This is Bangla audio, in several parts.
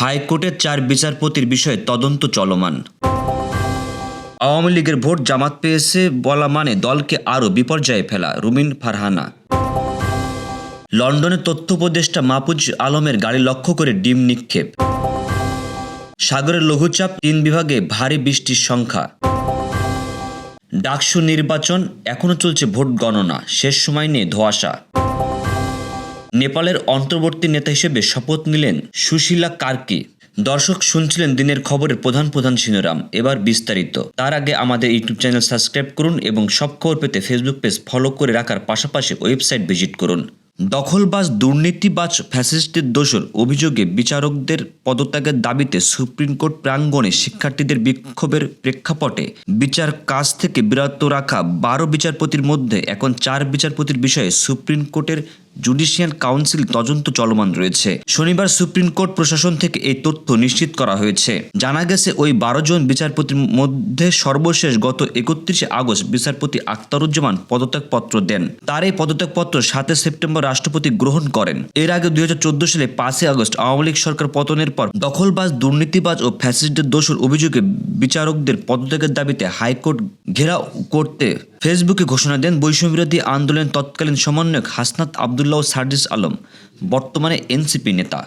হাইকোর্টের চার বিচারপতির বিষয়ে তদন্ত চলমান। আওয়ামী লীগের ভোট জামাত পেয়েছে বলা মানে দলকে আরও বিপর্যয়ে ফেলা, রুমিন ফারহানা। লন্ডনের তথ্য উপদেষ্টা আলমের গাড়ি লক্ষ্য করে ডিম নিক্ষেপ। সাগরের লঘুচাপ, তিন বিভাগে ভারী বৃষ্টির সংখ্যা। ডাকসু নির্বাচন, এখনও চলছে ভোট গণনা, শেষ সময় নিয়ে ধোয়াশা। নেপালের অন্তর্বর্তী নেতা হিসেবে শপথ নিলেন সুশীলা কার্কি। দর্শক শুনছিলেন দিনের খবরের প্রধান প্রধান শিরোনাম। এবার বিস্তারিত। তার আগে আমাদের ইউটিউব চ্যানেল সাবস্ক্রাইব করুন এবং সব খবর পেতে ফেসবুক পেজ ফলো করে রাখার পাশাপাশি ওয়েবসাইট ভিজিট করুন। দখলবাজ দুর্নীতিবাজ ফ্যাসিস্টের দোষর অভিযোগে বিচারকদের পদত্যাগের দাবিতে সুপ্রিম কোর্ট প্রাঙ্গণে শিক্ষার্থীদের বিক্ষোভের প্রেক্ষাপটে বিচার কাজ থেকে বিরত রাখা বারো বিচারপতির মধ্যে এখন চার বিচারপতির বিষয়ে সুপ্রিম কোর্টের জুডিশিয়াল কাউন্সিল তদন্ত চলমান রয়েছে। শনিবার সুপ্রিম কোর্ট প্রশাসন থেকে এই তথ্য নিশ্চিত করা হয়েছে। জানা গেছে, ওই বারো জন বিচারপতির মধ্যে সর্বশেষ গত একত্রিশে আগস্ট বিচারপতি আখতারুজ্জামান পদত্যাগপত্র দেন। তার এই পদত্যাগপত্র সাতে সেপ্টেম্বর রাষ্ট্রপতি গ্রহণ করেন। এর আগে দুই হাজার চোদ্দ সালে পাঁচই আগস্ট আওয়ামী লীগ সরকার পতনের পর দখলবাজ, দুর্নীতিবাজ ও ফ্যাসিস্টদের দোষর অভিযোগে বিচারকদের পদত্যাগের দাবিতে হাইকোর্ট ঘেরাও করতে ফেসবুকে ঘোষণা দেন বৈষম্যবিরোধী আন্দোলন তৎকালীন সমন্বয়ক হাসনাত আবদুল্লাহ সার্জিস আলম, বর্তমানে এনসিপি নেতা।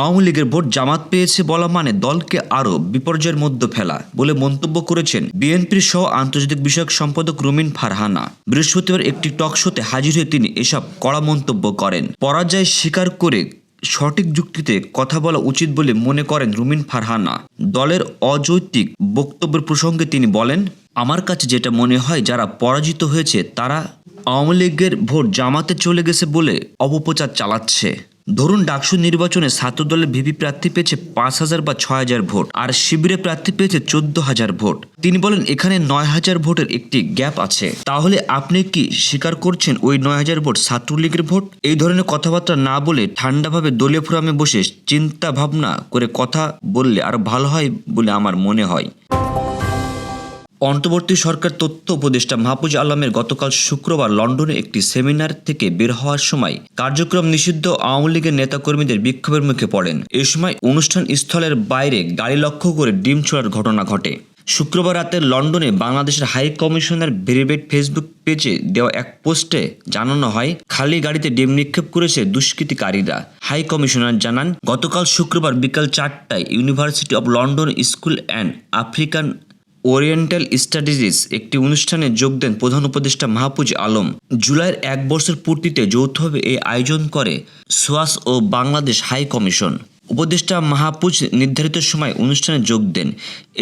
আওয়ামী লীগের ভোট জামাত পেয়েছে বলা মানে দলকে আরও বিপর্যয়ের মধ্যে ফেলা বলে মন্তব্য করেছেন বিএনপির সহ আন্তর্জাতিক বিষয়ক সম্পাদক রুমিন ফারহানা। বৃহস্পতিবার একটি টক শোতে হাজির হয়ে তিনি এসব কড়া মন্তব্য করেন। পরাজয় স্বীকার করে সঠিক যুক্তিতে কথা বলা উচিত বলে মনে করেন রুমিন ফারহানা। দলের অযৌক্তিক বক্তব্যের প্রসঙ্গে তিনি বলেন আমার কাছে যেটা মনে হয় যারা পরাজিত হয়েছে, তারা আওয়ামী লীগের ভোট জামাতে চলে গেছে বলে অপপ্রচার চালাচ্ছে। ধরুন ডাকসু নির্বাচনে ছাত্রদলের ভিপি প্রার্থী পেয়েছে পাঁচ হাজার বা ছয় হাজার ভোট আর শিবিরে প্রার্থী পেয়েছে চোদ্দ হাজার ভোট। তিনি বলেন, এখানে নয় হাজার ভোটের একটি গ্যাপ আছে। তাহলে আপনি কি স্বীকার করছেন ওই নয় হাজার ভোট ছাত্রলীগের ভোট? এই ধরনের কথাবার্তা না বলে ঠান্ডাভাবে দলীয় ফোরামে বসে চিন্তা ভাবনা করে কথা বললে আরও ভালো হয় বলে আমার মনে হয়। অন্তর্বর্তী সরকার তথ্য উপদেষ্টা মাহফুজ আলমের গতকাল শুক্রবার লন্ডনে একটি সেমিনার থেকে বের হওয়ার সময় কার্যক্রম নিষিদ্ধ আওয়ামী লীগের নেতাকর্মীদের বিক্ষোভের মুখে পড়েন। এ সময় অনুষ্ঠান স্থলের বাইরে গাড়ি লক্ষ্য করে ডিম ছোড়ার ঘটনা ঘটে। শুক্রবার রাতে লন্ডনে বাংলাদেশের হাই কমিশনার ভেরিবেট ফেসবুক পেজে দেওয়া এক পোস্টে জানানো হয়, খালি গাড়িতে ডিম নিক্ষেপ করেছে দুষ্কৃতিকারীরা। হাই কমিশনার জানান, গতকাল শুক্রবার বিকাল চারটায় university of London school and African Oriental studies একটি অনুষ্ঠানে যোগ দেন প্রধান উপদেষ্টা মাহফুজ আলম। জুলাইয়ের এক বছর পূর্তিতে যৌথভাবে এই আয়োজন করে সোয়াস ও বাংলাদেশ হাই কমিশন। উপদেষ্টা মাহফুজ নির্ধারিত সময় অনুষ্ঠানে যোগ দেন।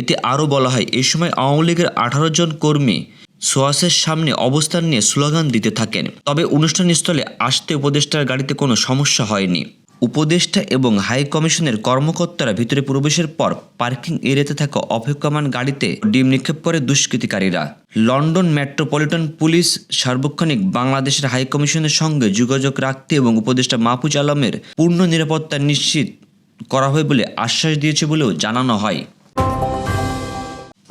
এতে আরও বলা হয় এই সময় আওয়ামী লীগের আঠারো জন কর্মী সোয়াসের সামনে অবস্থান নিয়ে স্লোগান দিতে থাকেন। তবে অনুষ্ঠান স্থলে আসতে উপদেষ্টার গাড়িতে কোনো সমস্যা হয়নি। উপদেষ্টা এবং হাই কমিশনের কর্মকর্তারা ভিতরে প্রবেশের পর পার্কিং এরিয়াতে থাকা অপেক্ষমান গাড়িতে ডিম নিক্ষেপ করে দুষ্কৃতিকারীরা। লন্ডন মেট্রোপলিটন পুলিশ সার্বক্ষণিক বাংলাদেশের হাই কমিশনের সঙ্গে যোগাযোগ রাখতে এবং উপদেষ্টা মাহফুজ আলমের পূর্ণ নিরাপত্তা নিশ্চিত করা হয় বলে আশ্বাস দিয়েছে বলেও জানানো হয়।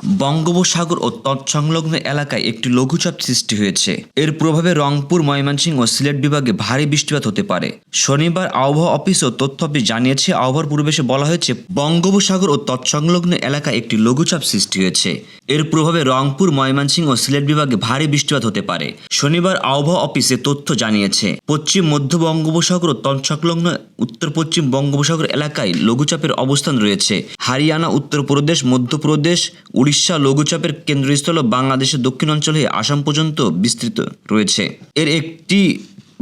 বঙ্গোপসাগর ও তৎসংলগ্ন এলাকায় একটি লঘুচাপ সৃষ্টি হয়েছে। এর প্রভাবে রংপুর, ময়মনসিংহ ও সিলেট বিভাগে ভারী বৃষ্টিপাত হতে পারে। শনিবার আবহাওয়া অফিস ও তথ্য অফিস জানিয়েছে, আবহাওয়ার পূর্বেশে বলা হয়েছে, বঙ্গোপসাগর ও তৎসংলগ্ন এলাকায় একটি লঘুচাপ সৃষ্টি হয়েছে। এর প্রভাবে রংপুর, ময়মনসিংহ ও সিলেট বিভাগে ভারী বৃষ্টিপাত হতে পারে। শনিবার আবহাওয়া অফিসে তথ্য জানিয়েছে, পশ্চিম, মধ্য বঙ্গোপসাগর ও তৎসংলগ্ন উত্তর পশ্চিম বঙ্গোপসাগর এলাকায় লঘুচাপের অবস্থান রয়েছে। হারিয়ানা, উত্তরপ্রদেশ, মধ্যপ্রদেশ, উড়িষ্যা লঘুচাপের কেন্দ্রস্থল বাংলাদেশের দক্ষিণাঞ্চলে হয়ে আসাম পর্যন্ত বিস্তৃত রয়েছে। এর একটি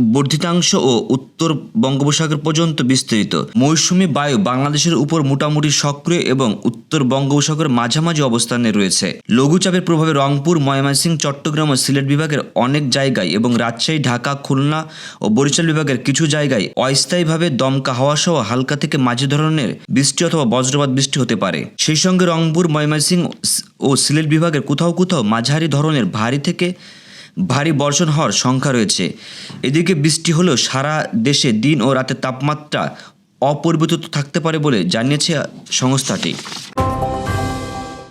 বর্ধিতাংশ ও উত্তর বঙ্গোপসাগর পর্যন্ত বিস্তৃত। মৌসুমী বায়ু বাংলাদেশের উপর মোটামুটি সক্রিয় এবং উত্তর বঙ্গোপসাগর মাঝামাঝি অবস্থানে রয়েছে। লঘুচাপের প্রভাবে রংপুর, ময়মনসিংহ, চট্টগ্রাম ও সিলেট বিভাগের অনেক জায়গায় এবং রাজশাহী, ঢাকা, খুলনা ও বরিশাল বিভাগের কিছু জায়গায় অস্থায়ীভাবে দমকা হাওয়া সহ হালকা থেকে মাঝি ধরনের বৃষ্টি অথবা বজ্রপাত বৃষ্টি হতে পারে। সেই সঙ্গে রংপুর, ময়মনসিংহ ও সিলেট বিভাগের কোথাও কোথাও মাঝারি ধরনের ভারী থেকে ভারী বর্ষণ হওয়ার সংখ্যা রয়েছে। এদিকে বৃষ্টি হলেও সারা দেশে দিন ও রাতের তাপমাত্রা অপরিবর্তিত থাকতে পারে বলে জানিয়েছে সংস্থাটি।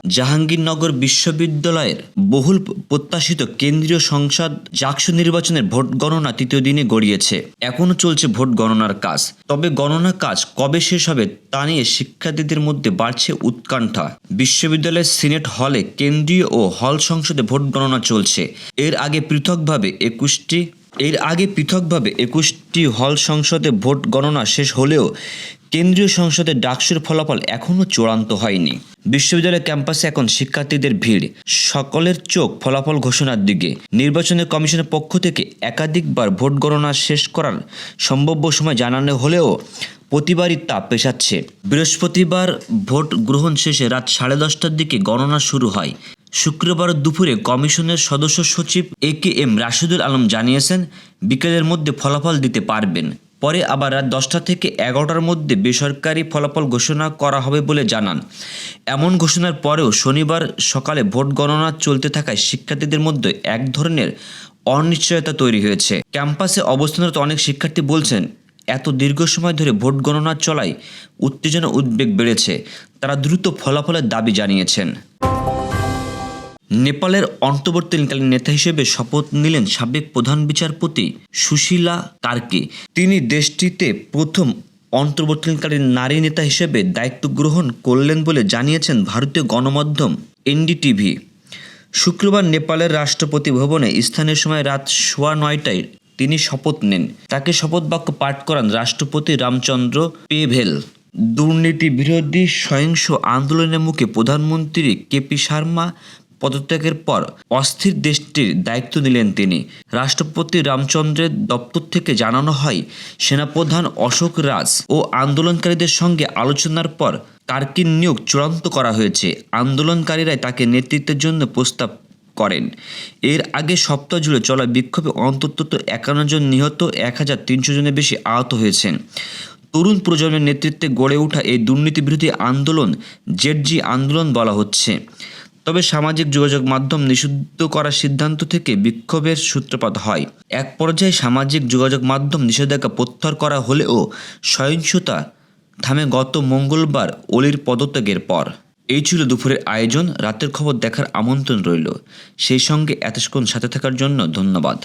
জাহাঙ্গীরনগর বিশ্ববিদ্যালয়ের বহুল প্রত্যাশিত কেন্দ্রীয় সংসদ জাকসু নির্বাচনের ভোট গণনা তৃতীয় দিনে গড়িয়েছে। এখনও চলছে ভোট গণনার কাজ। তবে গণনা কাজ কবে শেষ হবে তা নিয়ে শিক্ষার্থীদের মধ্যে বাড়ছে উৎকণ্ঠা। বিশ্ববিদ্যালয়ের সিনেট হলে কেন্দ্রীয় ও হল সংসদে ভোট গণনা চলছে। এর আগে পৃথকভাবে একুশটি, এর আগে পৃথকভাবে একুশটি হল সংসদে ভোট গণনা শেষ হলেও কেন্দ্রীয় সংসদের ডাকসুর ফলাফল এখনও চূড়ান্ত হয়নি। বিশ্ববিদ্যালয় ক্যাম্পাসে এখন শিক্ষার্থীদের ভিড়। সকলের চোখ ফলাফল ঘোষণার দিকে। নির্বাচনের কমিশনের পক্ষ থেকে একাধিকবার ভোট গণনা শেষ করার সম্ভাব্য সময় জানানো হলেও প্রতিবারই তা পেশাচ্ছে বৃহস্পতিবার ভোট গ্রহণ শেষে রাত সাড়ে দশটার দিকে গণনা শুরু হয়। শুক্রবার দুপুরে কমিশনের সদস্য সচিব A K M Rashidul Alam জানিয়েছেন, বিকেলের মধ্যে ফলাফল দিতে পারবেন। পরে আবার রাত দশটা থেকে এগারোটার মধ্যে বেসরকারি ফলাফল ঘোষণা করা হবে বলে জানান। এমন ঘোষণার পরেও শনিবার সকালে ভোট গণনা চলতে থাকায় শিক্ষার্থীদের মধ্যে এক ধরনের অনিশ্চয়তা তৈরি হয়েছে। ক্যাম্পাসে অবস্থানরত অনেক শিক্ষার্থী বলছেন, এত দীর্ঘ সময় ধরে ভোট গণনা চলায় উত্তেজনা উদ্বেগ বেড়েছে। তারা দ্রুত ফলাফলের দাবি জানিয়েছেন। নেপালের অন্তর্বর্তীকালীন নেতা হিসেবে শপথ নিলেন সাবেক প্রধান বিচারপতি সুশীলা কার্কি তিনি দেশটিতে প্রথম অন্তর্বর্তীকালীন নারী নেতা হিসেবে দায়িত্ব গ্রহণ করলেন বলে জানিয়েছেন ভারতীয় গণমাধ্যম এনডিটিভি। শুক্রবার নেপালের রাষ্ট্রপতি ভবনে স্থানীয় সময় রাত সোয়া নয়টায় তিনি শপথ নেন। তাকে শপথ বাক্য পাঠ করান রাষ্ট্রপতি রামচন্দ্র পেভেল। দুর্নীতি বিরোধী সহিংস আন্দোলনের মুখে প্রধানমন্ত্রী কেপি শর্মা পদত্যাগের পর অস্থির দেশটির দায়িত্ব নিলেন তিনি। রাষ্ট্রপতি রামচন্দ্রের দপ্তর থেকে জানানো হয়, সেনাপ্রধান অশোক রাজ ও আন্দোলনকারীদের সঙ্গে আলোচনার পর কার্কিন নিয়োগ চূড়ান্ত করা হয়েছে। আন্দোলনকারীরাই তাকে নেতৃত্বের জন্য প্রস্তাব করেন। এর আগে সপ্তাহ জুড়ে চলা বিক্ষোভে অন্তত একান্ন জন নিহত, এক হাজার তিনশো জনের বেশি আহত হয়েছেন। তরুণ প্রজন্মের নেতৃত্বে গড়ে ওঠা এই দুর্নীতি বিরোধী আন্দোলন জেডজি আন্দোলন বলা হচ্ছে। তবে সামাজিক যোগাযোগ মাধ্যম নিষিদ্ধ করার সিদ্ধান্ত থেকে বিক্ষোভের সূত্রপাত হয়। এক পর্যায়ে সামাজিক যোগাযোগ মাধ্যম নিষেধাজ্ঞা প্রত্যাহার করা হলেও সহিংসতা থামে গত মঙ্গলবার অলির পদত্যাগের পর। এই ছিল দুপুরের আয়োজন। রাতের খবর দেখার আমন্ত্রণ রইল। সেই সঙ্গে এতক্ষণ সাথে থাকার জন্য ধন্যবাদ।